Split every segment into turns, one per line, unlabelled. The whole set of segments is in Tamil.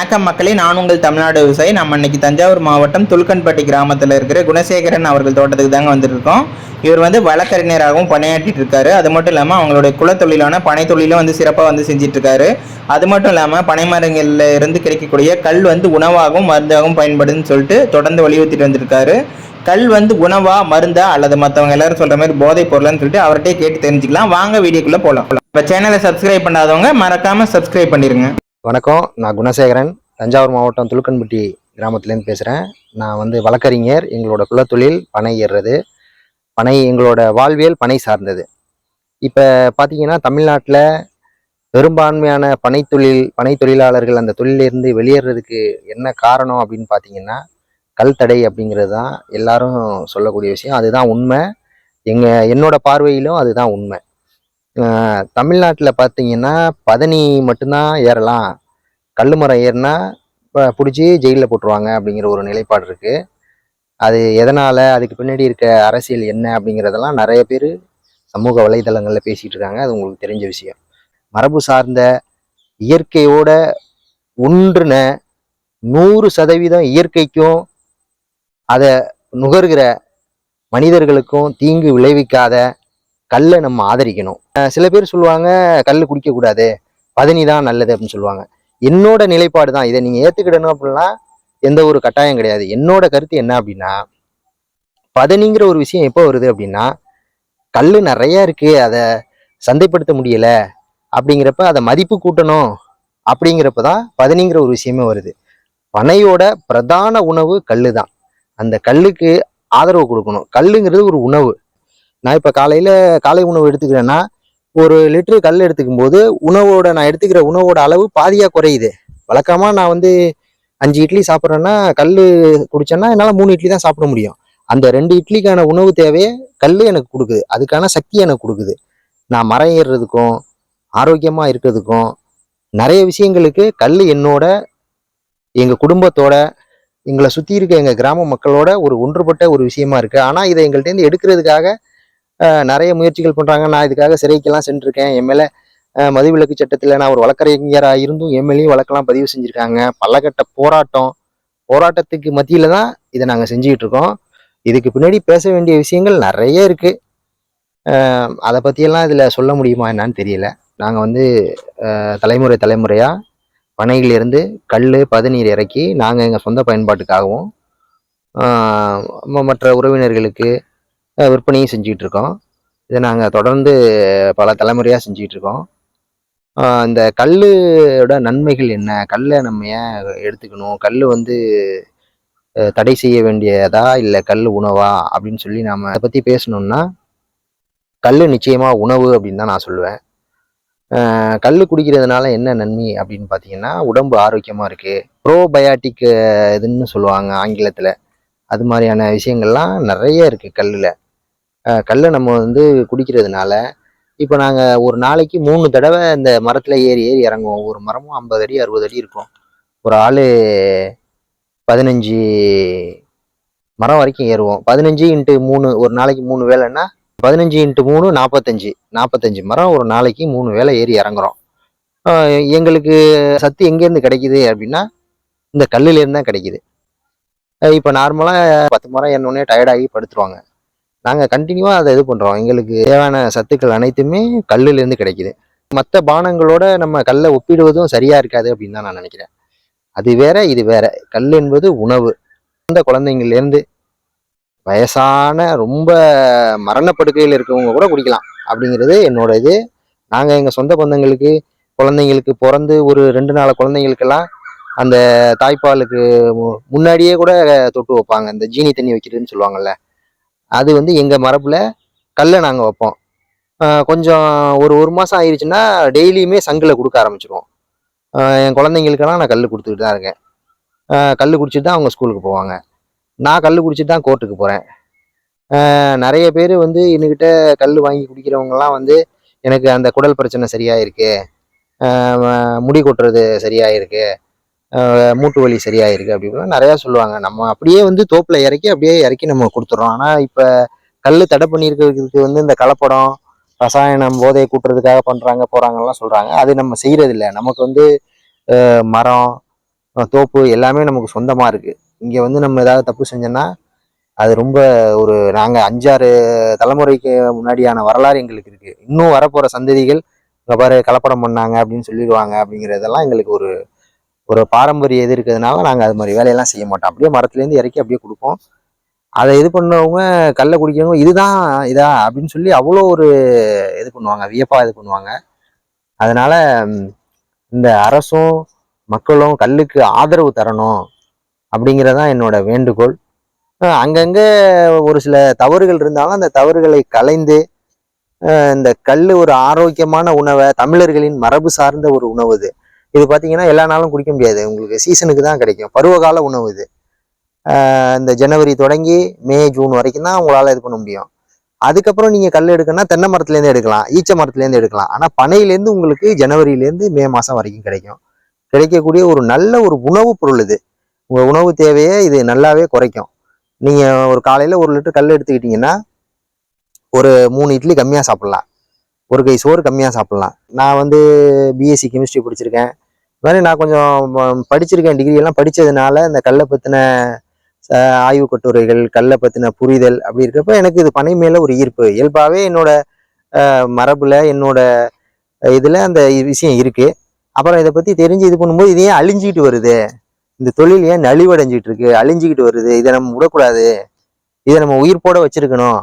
வணக்கம் மக்களே நான் உங்கள் தமிழ்நாடு விவசாயி. நம்ம இன்னைக்கு தஞ்சாவூர் மாவட்டம் துல்கன்பட்டி கிராமத்தில் இருக்கிற குணசேகரன் அவர்கள் தோட்டத்துக்கு தாங்க வந்துருக்கோம். இவர் வந்து வழக்கறிஞராகவும் பணியாற்றிட்டு இருக்காரு. அது மட்டும் இல்லாமல் அவங்களுடைய குலத்தொழிலான பனை தொழிலும் வந்து சிறப்பாக வந்து செஞ்சிட்டு இருக்காரு. அது மட்டும் இல்லாமல் பனைமரங்களில் இருந்து கிடைக்கக்கூடிய கல் வந்து உணவாகவும் மருந்தாகவும் பயன்படுதுன்னு சொல்லிட்டு தொடர்ந்து வலியுறுத்திட்டு வந்திருக்காரு. கல் வந்து உணவா மருந்தா அல்லது மற்றவங்க எல்லாரும் சொல்ற மாதிரி போதைப் பொருளான்னு சொல்லிட்டு அவர்கிட்டயே கேட்டு தெரிஞ்சுக்கலாம். வாங்க வீடியோக்குள்ள போகலாம் இப்போ சேனலை சப்ஸ்கிரைப் பண்ணாதவங்க மறக்காம சப்ஸ்கிரைப் பண்ணிருங்க.
வணக்கம். நான் குணசேகரன். தஞ்சாவூர் மாவட்டம் துலுக்கன்பட்டி கிராமத்துலேருந்து பேசுகிறேன் நான் வந்து வழக்கறிஞர் எங்களோட குலத்தொழில் பனை ஏறுறது. பனை எங்களோட வாழ்வியல் பனை சார்ந்தது. இப்போ பார்த்தீங்கன்னா தமிழ்நாட்டில் பெரும்பான்மையான பனை தொழில் பனை தொழிலாளர்கள் அந்த தொழிலிருந்து வெளியேறதுக்கு என்ன காரணம் அப்படின்னு பார்த்தீங்கன்னா கல் தடை அப்படிங்கிறது தான் எல்லாரும் சொல்லக்கூடிய விஷயம். அதுதான் உண்மை. எங்கள் என்னோட பார்வையிலும் அதுதான் உண்மை. தமிழ்நாட்டில் பார்த்தீங்கன்னா பதனி மட்டும்தான் ஏறலாம். கல் மரம் ஏறினா பிடிச்சி ஜெயிலில் போட்டுருவாங்க அப்படிங்கிற ஒரு நிலைப்பாடு இருக்குது அது எதனால் அதுக்கு பின்னாடி இருக்க அரசியல் என்ன அப்படிங்கிறதெல்லாம் நிறைய பேர் சமூக வலைதளங்களில் பேசிகிட்டு இருக்காங்க. அது உங்களுக்கு தெரிஞ்ச விஷயம். மரபு சார்ந்த இயற்கையோட ஒன்றுன நூறு சதவீதம் இயற்கைக்கும் அதை நுகர்கிற மனிதர்களுக்கும் தீங்கு விளைவிக்காத கல்லை நம்ம ஆதரிக்கணும். சில பேர் சொல்லுவாங்க கல் குடிக்கக்கூடாது. பதனி தான் நல்லது அப்படின்னு சொல்லுவாங்க. என்னோட நிலைப்பாடு தான். இதை நீங்கள் ஏற்றுக்கிடணும் அப்படின்னா எந்த ஒரு கட்டாயம் கிடையாது. என்னோட கருத்து என்ன அப்படின்னா பதனிங்கிற ஒரு விஷயம் எப்போ வருது அப்படின்னா கல் நிறையா இருக்குது அதை சந்தைப்படுத்த முடியலை அப்படிங்கிறப்ப அதை மதிப்பு கூட்டணும் அப்படிங்கிறப்ப தான் பதனிங்கிற ஒரு விஷயமே வருது. பனையோட பிரதான உணவு கல் தான். அந்த கல்லுக்கு ஆதரவு கொடுக்கணும். கல்லுங்கிறது ஒரு உணவு. நான் இப்போ காலையில் காலை உணவு எடுத்துக்கிறேன்னா ஒரு லிட்டரு கல் எடுத்துக்கும் போது உணவோட நான் எடுத்துக்கிற உணவோட அளவு பாதியாக குறையுது. வழக்கமாக நான் வந்து அஞ்சு இட்லி சாப்பிட்றேன்னா கல் குடிச்சேன்னா என்னால் மூணு இட்லி தான் சாப்பிட முடியும். அந்த ரெண்டு இட்லிக்கான உணவு தேவையை கல் எனக்கு கொடுக்குது. அதுக்கான சக்தி எனக்கு கொடுக்குது. நான் மரம் ஏறுறதுக்கும் ஆரோக்கியமாக இருக்கிறதுக்கும் நிறைய விஷயங்களுக்கு கல் என்னோட எங்கள் குடும்பத்தோட எங்களை சுற்றி இருக்க எங்கள் கிராம மக்களோட ஒரு ஒன்றுபட்ட ஒரு விஷயமா இருக்குது ஆனால் இதை எங்கள்கிட்டேருந்து எடுக்கிறதுக்காக நிறைய முயற்சிகள் பண்ணுறாங்க நான் இதுக்காக சிறைக்கெல்லாம் சென்றிருக்கேன். எம்எல்ஏ மதுவிலக்கு சட்டத்தில் நான் ஒரு வழக்கறிஞராக இருந்தும் என் வழக்கெல்லாம் பதிவு செஞ்சுருக்காங்க. பல்லக்கட்ட போராட்டம். போராட்டத்துக்கு மத்தியில் தான் இதை நாங்கள் செஞ்சுக்கிட்டு இருக்கோம். இதுக்கு பின்னாடி பேச வேண்டிய விஷயங்கள் நிறைய இருக்குது அதை பற்றியெல்லாம் இதில் சொல்ல முடியுமா என்னான்னு தெரியல. நாங்கள் வந்து தலைமுறை தலைமுறையாக பனையிலிருந்து கல் பதநீர் இறக்கி நாங்கள் எங்கள் சொந்த பயன்பாட்டுக்காகவும் மற்ற உறவினர்களுக்கு விற்பனையும் செஞ்சுக்கிட்டு இருக்கோம் இதை நாங்கள் தொடர்ந்து பல தலைமுறையாக செஞ்சிகிட்ருக்கோம் இருக்கோம் இந்த கல்லோட நன்மைகள் என்ன? கல்லை நம்ம ஏன் எடுத்துக்கணும்? கல் வந்து தடை செய்ய வேண்டியதா? இல்லை கல் உணவா? அப்படின்னு சொல்லி நாம் அதை பற்றி பேசணும்னா கல் நிச்சயமாக உணவு அப்படின்னு தான் நான் சொல்லுவேன். கல் குடிக்கிறதுனால என்ன நன்மை அப்படின்னு பார்த்தீங்கன்னா உடம்பு ஆரோக்கியமாக இருக்குது ப்ரோபயாட்டிக் இதுன்னு சொல்லுவாங்க ஆங்கிலத்தில். அது மாதிரியான விஷயங்கள்லாம் நிறைய இருக்குது கல்லில். கல்லை நம்ம வந்து குடிக்கிறதுனால இப்போ நாங்கள் ஒரு நாளைக்கு மூணு தடவை இந்த மரத்தில் ஏறி ஏறி இறங்குவோம். ஒரு மரமும் ஐம்பது அடி அறுபது அடி இருக்கும். ஒரு ஆள் பதினஞ்சு மரம் வரைக்கும் ஏறுவோம். பதினஞ்சு இன்ட்டு மூணு ஒரு நாளைக்கு மூணு வேலைன்னா பதினஞ்சு இன்ட்டு மூணு நாற்பத்தஞ்சு நாற்பத்தஞ்சு மரம் ஒரு நாளைக்கு மூணு வேலை ஏறி இறங்குறோம். எங்களுக்கு சத்து எங்கேருந்து கிடைக்குது அப்படின்னா இந்த கல்லுலேருந்து தான் கிடைக்குது. இப்போ நார்மலாக பத்து மரம் ஏறினோடனே டயர்டாகி படுத்துருவாங்க. நாங்கள் கண்டினியூவாக அதை இது பண்ணுறோம் எங்களுக்கு தேவையான சத்துக்கள் அனைத்துமே கல்லுலேருந்து கிடைக்குது. மற்ற பானங்களோட நம்ம கல்லை ஒப்பிடுவதும் சரியாக இருக்காது அப்படின்னு தான் நான் நினைக்கிறேன். அது வேற இது வேற. கல் என்பது உணவு. அந்த குழந்தைங்கள்லேருந்து வயசான ரொம்ப மரணப்படுக்கையில் இருக்கவங்க கூட குடிக்கலாம். அப்படிங்கிறது என்னோட இது. நாங்கள் எங்கள் சொந்த பந்தங்களுக்கு குழந்தைங்களுக்கு பிறந்து ஒரு ரெண்டு நாள் குழந்தைங்களுக்கெல்லாம் அந்த தாய்ப்பாலுக்கு மு- முன்னாடியே கூட தொட்டு வைப்பாங்க. இந்த ஜீனி தண்ணி வைக்கிறதுன்னு சொல்லுவாங்கல்ல. அது வந்து எங்கள் மரபில் கல்லை நாங்கள் வைப்போம். கொஞ்சம் ஒரு ஒரு மாதம் ஆயிடுச்சுன்னா டெய்லியுமே சங்கில் கொடுக்க ஆரம்பிச்சிருவோம். என் குழந்தைங்களுக்கெல்லாம் நான் கல் கொடுத்துக்கிட்டு தான் இருக்கேன். கல் குடிச்சிட்டு தான் அவங்க ஸ்கூலுக்கு போவாங்க. நான் கல் குடிச்சிட்டு தான் கோர்ட்டுக்கு போகிறேன் நிறைய பேர் வந்து என்கிட்ட கல் வாங்கி குடிக்கிறவங்கலாம் வந்து எனக்கு அந்த குடல் பிரச்சனை சரியாகிருக்கு முடி கொட்டுறது சரியாயிருக்கு. மூட்டு வலி சரியாயிருக்கு அப்படின்னு நிறையா சொல்லுவாங்க. நம்ம அப்படியே வந்து தோப்பில் இறக்கி அப்படியே இறக்கி நம்ம கொடுத்துட்றோம் ஆனால் இப்போ கல் தடை பண்ணியிருக்கிறதுக்கு வந்து இந்த கலப்படம் ரசாயனம் போதையை கூட்டுறதுக்காக பண்ணுறாங்க போகிறாங்கலாம் சொல்கிறாங்க அது நம்ம செய்கிறதில்ல நமக்கு வந்து மரம் தோப்பு எல்லாமே நமக்கு சொந்தமாக இருக்குது இங்கே வந்து நம்ம ஏதாவது தப்பு செஞ்சோன்னா அது ரொம்ப ஒரு நாங்கள் அஞ்சாறு தலைமுறைக்கு முன்னாடியான வரலாறு எங்களுக்கு இருக்குது இன்னும் வரப்போகிற சந்ததிகள் இங்கே பாரு கலப்படம் பண்ணாங்க அப்படின்னு சொல்லிடுவாங்க அப்படிங்கிறதெல்லாம் எங்களுக்கு ஒரு ஒரு பாரம்பரிய இது இருக்கிறதுனால நாங்கள் அது மாதிரி வேலையெல்லாம் செய்ய மாட்டோம். அப்படியே மரத்துலேருந்து இறக்கி அப்படியே கொடுப்போம். அதை இது பண்ணவங்க கல்லை குடிக்கிறவங்க இதுதான் இதா அப்படின்னு சொல்லி அவ்வளோ ஒரு இது பண்ணுவாங்க வியப்பாக இது பண்ணுவாங்க. அதனால் இந்த அரசும் மக்களும் கல்லுக்கு ஆதரவு தரணும் அப்படிங்கிறதான் என்னோட வேண்டுகோள். அங்கங்கே ஒரு சில தவறுகள் இருந்தாலும் அந்த தவறுகளை கலைந்து இந்த கல் ஒரு ஆரோக்கியமான உணவை தமிழர்களின் மரபு சார்ந்த ஒரு உணவு இது இது பார்த்தீங்கன்னா எல்லா நாளும் குடிக்க முடியாது. உங்களுக்கு சீசனுக்கு தான் கிடைக்கும். பருவகால உணவு இது. இந்த ஜனவரி தொடங்கி மே ஜூன் வரைக்கும் தான் உங்களால் இது பண்ண முடியும். அதுக்கப்புறம் நீங்கள் கல் எடுக்கணும்னா தென்னை மரத்துலேருந்து எடுக்கலாம். ஈச்ச மரத்துலேருந்து எடுக்கலாம். ஆனால் பனையிலேருந்து உங்களுக்கு ஜனவரியிலேருந்து மே மாதம் வரைக்கும் கிடைக்கும். கிடைக்கக்கூடிய ஒரு நல்ல ஒரு உணவுப் பொருள் இது. உங்கள் உணவு தேவையை இது நல்லாவே குறைக்கும். நீங்கள் ஒரு காலையில் ஒரு லிட்டர் கல் எடுத்துக்கிட்டிங்கன்னா ஒரு மூணு இட்லி கம்மியாக சாப்பிட்லாம். ஒரு கை சோறு கம்மியாக சாப்பிட்லாம். நான் வந்து பிஎஸ்சி கெமிஸ்ட்ரி படிச்சிருக்கேன். இது மாதிரி நான் கொஞ்சம் படிச்சிருக்கேன். டிகிரி எல்லாம் படித்ததுனால இந்த கல்லை பற்றின ஆய்வு கட்டுரைகள் கல்லை பற்றின புரிதல் அப்படி இருக்கப்ப எனக்கு இது பனை மேலே ஒரு ஈர்ப்பு. இயல்பாகவே என்னோட மரபில் என்னோட இதில் அந்த விஷயம் இருக்குது அப்புறம் இதை பற்றி தெரிஞ்சு இது பண்ணும்போது இது ஏன் அழிஞ்சிக்கிட்டு வருது. இந்த தொழில் ஏன் நலிவடைஞ்சிட்டு இருக்கு? அழிஞ்சிக்கிட்டு வருது. இதை நம்ம விடக்கூடாது. இதை நம்ம உயிர்ப்போட வச்சிருக்கணும்.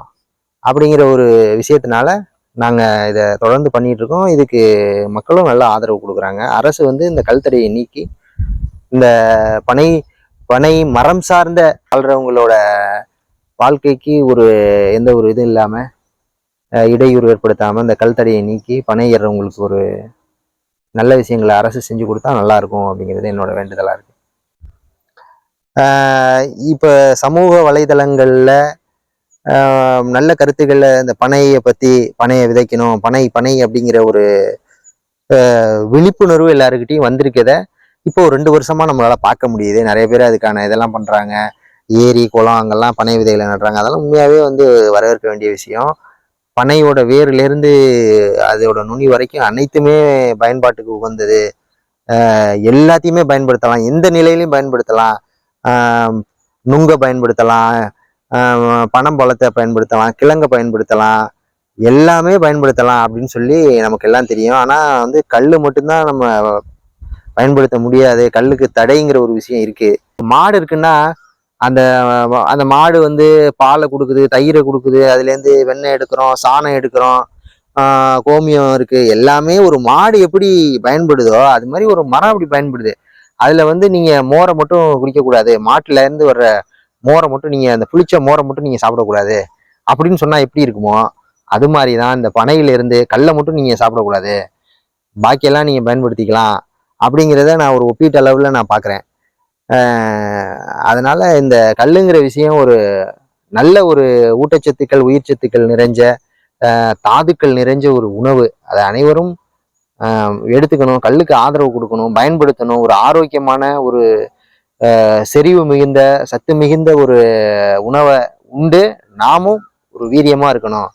அப்படிங்கிற ஒரு விஷயத்தினால நாங்கள் இதை தொடர்ந்து பண்ணிகிட்ருக்கோம் இதுக்கு மக்களும் நல்ல ஆதரவு கொடுக்குறாங்க. அரசு வந்து இந்த கல்தடையை நீக்கி இந்த பனை பனை மரம் சார்ந்த வாழ்கிறவங்களோட வாழ்க்கைக்கு ஒரு எந்த ஒரு இதுவும் இல்லாமல் இடையூறு ஏற்படுத்தாமல் இந்த கல்தடையை நீக்கி பனை ஏறுறவங்களுக்கு ஒரு நல்ல விஷயங்களை அரசு செஞ்சு கொடுத்தா நல்லாயிருக்கும் அப்படிங்கிறது என்னோட வேண்டுதலாக இருக்குது இப்போ சமூக வலைதளங்களில் நல்ல கருத்துக்களில் இந்த பனையை பற்றி பனையை விதைக்கணும் பனை பனை அப்படிங்கிற ஒரு விழிப்புணர்வு எல்லாருக்கிட்டையும் வந்திருக்கத இப்போ ஒரு ரெண்டு வருஷமாக நம்மளால் பார்க்க முடியுது. நிறைய பேர் அதுக்கான இதெல்லாம் பண்ணுறாங்க ஏரி குளம் அங்கெல்லாம் பனை விதைகளை நடுறாங்க. அதெல்லாம் உண்மையாகவே வந்து வரவேற்க வேண்டிய விஷயம். பனையோட வேர்லேருந்து அதோட நுனி வரைக்கும் அனைத்துமே பயன்பாட்டுக்கு உகந்தது. எல்லாத்தையுமே பயன்படுத்தலாம். எந்த நிலையிலையும் பயன்படுத்தலாம். நுங்கை நுங்க பயன்படுத்தலாம். ஆஹ் பனம்பழத்தை பயன்படுத்தலாம் கிழங்கை பயன்படுத்தலாம் எல்லாமே பயன்படுத்தலாம் அப்படின்னு சொல்லி நமக்கு எல்லாம் தெரியும். ஆனால் வந்து கல் மட்டும்தான் நம்ம பயன்படுத்த முடியாது. கல்லுக்கு தடைங்கிற ஒரு விஷயம் இருக்குது மாடு இருக்குன்னா அந்த அந்த மாடு வந்து பாலை கொடுக்குது தயிரை கொடுக்குது அதுலேருந்து வெண்ணெய் எடுக்கிறோம் சாணம் எடுக்கிறோம் கோமியம் இருக்குது எல்லாமே ஒரு மாடு எப்படி பயன்படுதோ அது மாதிரி ஒரு மரம் அப்படி பயன்படுது. அதில் வந்து நீங்கள் மோரை மட்டும் குடிக்கக்கூடாது. மாட்டிலேருந்து வர்ற மோரை மட்டும் நீங்கள் அந்த புளிச்ச மோரை மட்டும் நீங்கள் சாப்பிடக்கூடாது. அப்படின்னு சொன்னால் எப்படி இருக்குமோ அது மாதிரி தான் இந்த பனையிலிருந்து கல்லை மட்டும் நீங்கள் சாப்பிடக்கூடாது. பாக்கியெல்லாம் நீங்கள் பயன்படுத்திக்கலாம். அப்படிங்கிறத நான் ஒரு ஒப்பீட்டு அளவில் நான் பார்க்குறேன் அதனால் இந்த கல்லுங்கிற விஷயம் ஒரு நல்ல ஒரு ஊட்டச்சத்துக்கள் உயிர் சத்துக்கள் நிறைஞ்ச தாதுக்கள் நிறைஞ்ச ஒரு உணவு. அதை அனைவரும் எடுத்துக்கணும். கல்லுக்கு ஆதரவு கொடுக்கணும். பயன்படுத்தணும். ஒரு ஆரோக்கியமான ஒரு செறிவு மிகுந்த சத்து மிகுந்த ஒரு உணவை உண்டு. நாமும் ஒரு வீரியமா இருக்கணும்.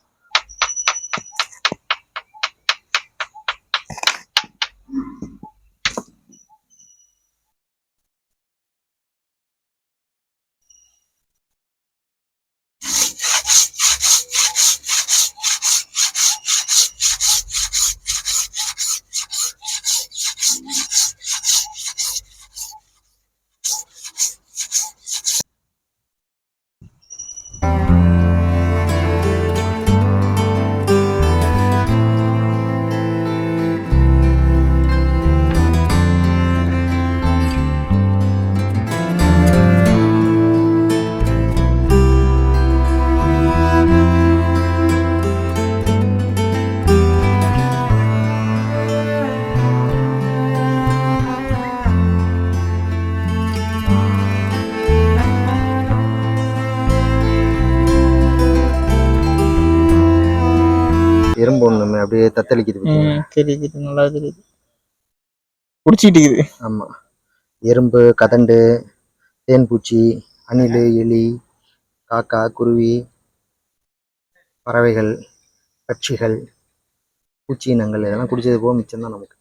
எறும்பு ஒண்ணு அப்படியே தத்தளிக்குது
தெரியுது நல்லா தெரியுது. இருக்குது
ஆமா. எறும்பு கதண்டு தேன்பூச்சி அணில் எலி காக்கா குருவி பறவைகள் பட்சிகள் பூச்சி இனங்கள் இதெல்லாம் குடிச்சது போக மிச்சம் தான் நமக்கு.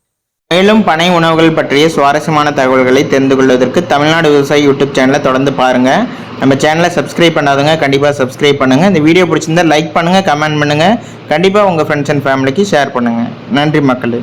மேலும் பனை உணவுகள் பற்றிய சுவாரஸ்யமான தகவல்களை தெரிந்து கொள்வதற்கு தமிழ்நாடு விவசாயி யூடியூப் சேனலை தொடர்ந்து பாருங்கள் நம்ம சேனலை சப்ஸ்கிரைப் பண்ணாதவங்க கண்டிப்பாக சப்ஸ்கிரைப் பண்ணுங்கள் இந்த வீடியோ பிடிச்சிருந்தா லைக் பண்ணுங்கள் கமெண்ட் பண்ணுங்கள் கண்டிப்பாக உங்கள் ஃப்ரெண்ட்ஸ் அண்ட் ஃபேமிலிக்கு ஷேர் பண்ணுங்கள் நன்றி மக்களே.